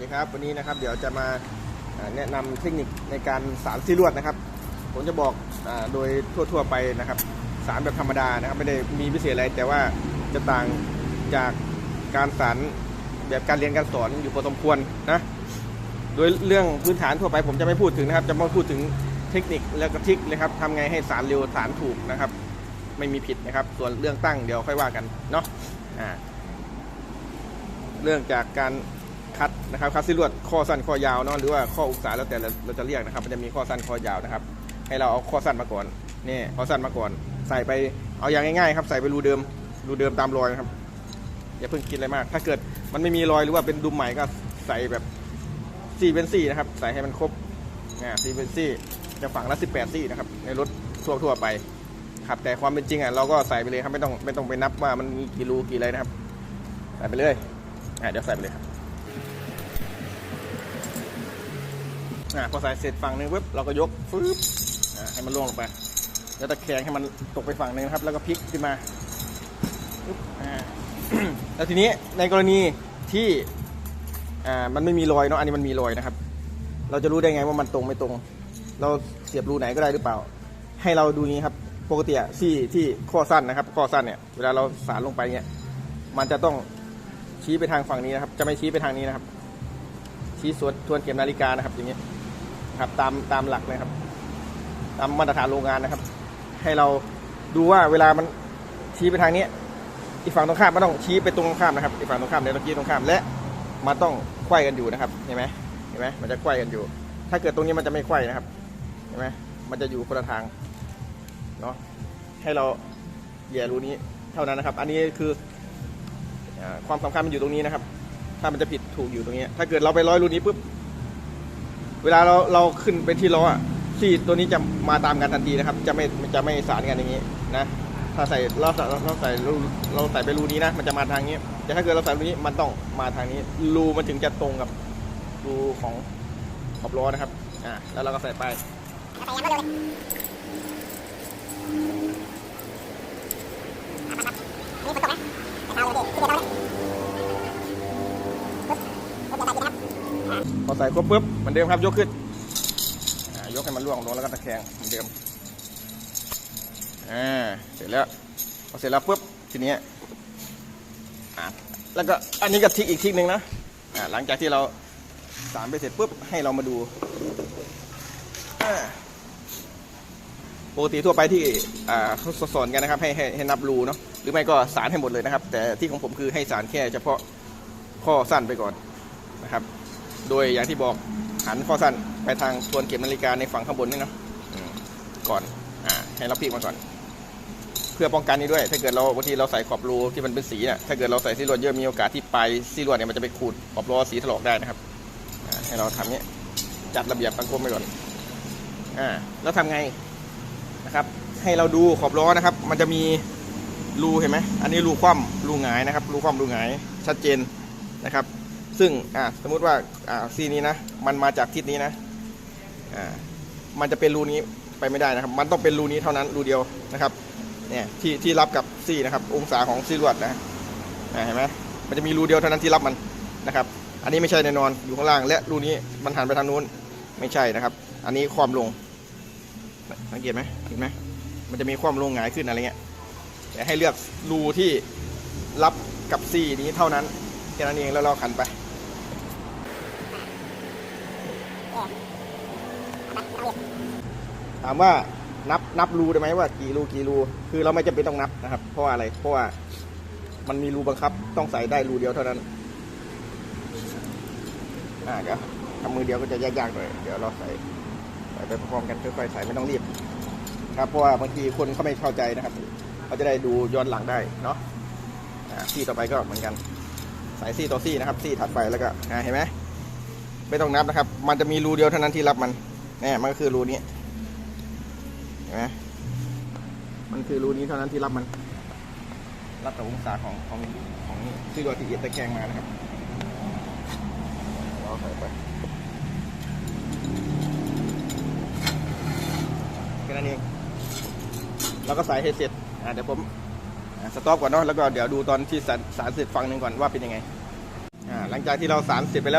วัสดีครับ วันนี้นะครับเดี๋ยวจะมาแนะนำเทคนิคในการสารซีลวดนะครับ ผมจะบอกโดยทั่วๆไปนะครับ สารแบบธรรมดานะครับไม่ได้มีพิเศษอะไร แต่ว่าจะต่างจากการสารแบบการเรียนการสอนอยู่พอสมควรนะโดยเรื่องพื้นฐานทั่วไปผมจะไม่พูดถึงนะครับ จะมาพูดถึงเทคนิคและก็ทิคเลยครับทำไงให้สารเร็วสารถูกนะครับ ไม่มีผิดนะครับ ส่วนเรื่องตั้งเดี๋ยวค่อยว่ากันเนาะอ่าเรื่องจากการ คัดนะครับคัดซิลวดข้อสั้นข้อยาวเนาะหรือว่าข้ออุกษาแล้วแต่เราจะเรียกนะครับ มันจะมีข้อสั้นข้อยาวนะครับ ให้เราเอาข้อสั้นมาก่อนนี่ข้อสั้นมาก่อน ใส่ไปเอาอย่างง่ายๆครับ ใส่ไปรูเดิมรูเดิมตามรอยนะครับอย่าเพิ่งคิดอะไรมาก ถ้าเกิดมันไม่มีรอยหรือว่าเป็นดุมใหม่ก็ใส่แบบสี่เป็นสี่นะครับ ใส่ให้มันครบอ่สี่เป็นสี่จะฝังละสิบแปดสี่นะครับ ในรถทั่วทั่วๆไปครับแต่ความเป็นจริงอะเราก็ใส่ไปเลยครับไม่ต้องไม่ต้องไปนับว่ามันมีกี่รูกี่อะไรนะครับ ใส่ไปเลยอะเดี๋ยวใส่ไปเลยครับ อะพอใส่เสร็จฝั่งนึงปุ๊บเราก็ยกฟึ๊บอะให้มันล่วงลงไป แล้วตะแคงให้มันตกไปฝั่งนึงครับ แล้วก็พลิกขึ้นมาอ่าแล้วทีนี้ในกรณีที่อ่ามันไม่มีรอยเนาะอันนี้มันมีรอยนะครับ เราจะรู้ได้ไงว่ามันตรงไม่ตรง เราเสียบรูไหนก็ได้หรือเปล่า ให้เราดูนี้ครับปกติที่ที่ข้อสั้นนะครับ ข้อสั้นเนี่ยเวลาเราสารลงไปเนี่ยมันจะต้องชี้ไปทางฝั่งนี้นะครับ จะไม่ชี้ไปทางนี้นะครับ ชี้สวนทวนเข็มนาฬิกานะครับอย่างนี้ ครับตามตามหลักเลยครับ ตามมาตรฐานโรงงานนะครับ ให้เราดูว่าเวลามันชี้ไปทางนี้อีกฝั่งตรงข้ามมันต้องชี้ไปตรงข้ามนะครับอีกฝั่งตรงข้ามเนี่ยเราชี้ตรงข้ามและมันต้องไขว้กันอยู่นะครับเห็นไหมเห็นไหมมันจะไขว้กันอยู่ ถ้าเกิดตรงนี้มันจะไม่ไขว้นะครับเห็นไหมมันจะอยู่คนละทางเนาะให้เราเหยียรูนี้เท่านั้นนะครับ อันนี้คือความสำคัญมันอยู่ตรงนี้นะครับ ถ้ามันจะผิดถูกอยู่ตรงนี้ ถ้าเกิดเราไปร้อยรูนี้ปุ๊บ เวลาเราเราขึ้นไปที่ล้ออะซี่ตัวนี้จะมาตามกันทันทีนะครับ จะไม่จะไม่สานกันอย่างนี้นะถ้าใส่เราใส่เราใส่รูเราใส่ไปรูนี้นะมันจะมาทางนี้ แต่ถ้าเกิดเราใส่รูนี้มันต้องมาทางนี้ รูมันถึงจะตรงกับรูของขอบล้อนะครับอ่าแล้วเราก็ใส่ไป พอใส่ครบปุ๊บเหมือนเดิมครับยกขึ้นยกให้มันล่วงลงแล้วก็ตะแคงเหมือนเดิมอ่าเสร็จแล้วพอเสร็จแล้วปุ๊บทีนี้แล้วก็อันนี้ก็ทิกอีกทิกหนึ่งนะอ่าหลังจากที่เราสารไปเสร็จปุ๊บให้เรามาดูปกติทั่วไปที่อ่าเขาสอนกันนะครับให้ให้ให้นับรูเนาะหรือไม่ก็สารให้หมดเลยนะครับ แต่ที่ของผมคือให้สารแค่เฉพาะข้อสั้นไปก่อนนะครับ โดยอย่างที่บอกหันข้อสั้นไปทางทวนเก็บนาฬิกาในฝั่งข้างบนนี่เนาะก่อนอ่าให้เราพลิกมาก่อน เพื่อป้องกันนี้ด้วย ถ้าเกิดเราบางทีเราใส่ขอบรูที่มันเป็นสีน่ะถ้าเกิดเราใส่ซีลวดเยอะมีโอกาสที่ปลายซีลวดเนี่ยมันจะไปขูดขอบล้อสีถลอกได้นะครับให้เราทำเนี้ยจัดระเบียบสังคมไปก่อนอ่าแล้วทำไงนะครับ ให้เราดูขอบล้อนะครับ มันจะมีรูเห็นไหมอันนี้รูคว่ำรูหงายนะครับรูคว่ำรูหงายชัดเจนนะครับ ซึ่งอ่าสมมุติว่าอ่าซีนี้นะ มันมาจากทิศนี้นะอ่ามันจะเป็นรูนี้ไปไม่ได้นะครับ มันต้องเป็นรูนี้เท่านั้นรูเดียวนะครับเนี่ยที่ที่รับกับซีนะครับ องศาของซีลวดนะเห็นไหมมันจะมีรูเดียวเท่านั้นที่รับมันนะครับ อันนี้ไม่ใช่แน่นอนอยู่ข้างล่าง และรูนี้มันหันไปทางนู้นไม่ใช่นะครับ อันนี้ความลงสังเกตไหมเห็นไหมมันจะมีความลงหงายขึ้นอะไรเงี้ยแต่ให้เลือกรูที่รับกับซีนี้เท่านั้นแค่นั้นเองแล้วเราขันไป ถามว่านับนับรูได้ไหมว่ากี่รูกี่รู คือเราไม่จำเป็นต้องนับนะครับ เพราะอะไร เพราะว่ามันมีรูบังคับ ต้องใส่ได้รูเดียวเท่านั้น อ่าเดี๋ยวทำมือเดียวก็จะยากๆหน่อย เดี๋ยวเราใส่ใส่ไปพร้อมกันค่อยๆใส่ไม่ต้องรีบ ครับ เพราะว่าบางทีคนเขาไม่เข้าใจนะครับเขาจะได้ดูย้อนหลังได้เนาะซี่ต่อไปก็เหมือนกันใส่ซี่ต่อซี่นะครับ ซี่ถัดไปแล้วก็เห็นไหมไม่ต้องนับนะครับ มันจะมีรูเดียวเท่านั้นที่รับมัน เนี่ยมันก็คือรูนี้เห็นไหมมันคือรูนี้เท่านั้นที่รับมัน รับกับองศาของของของที่ตัวที่เอียดตะแคงมานะครับเราใส่ไปแค่นั้นเองเราก็ใส่ให้เสร็จอ่าเดี๋ยวผมสต็อปก่อนเนาะแล้วก็เดี๋ยวดูตอนที่สารสารเสร็จฟังหนึ่งก่อนว่าเป็นยังไงอ่าหลังจากที่เราสารเสร็จไปแล้ว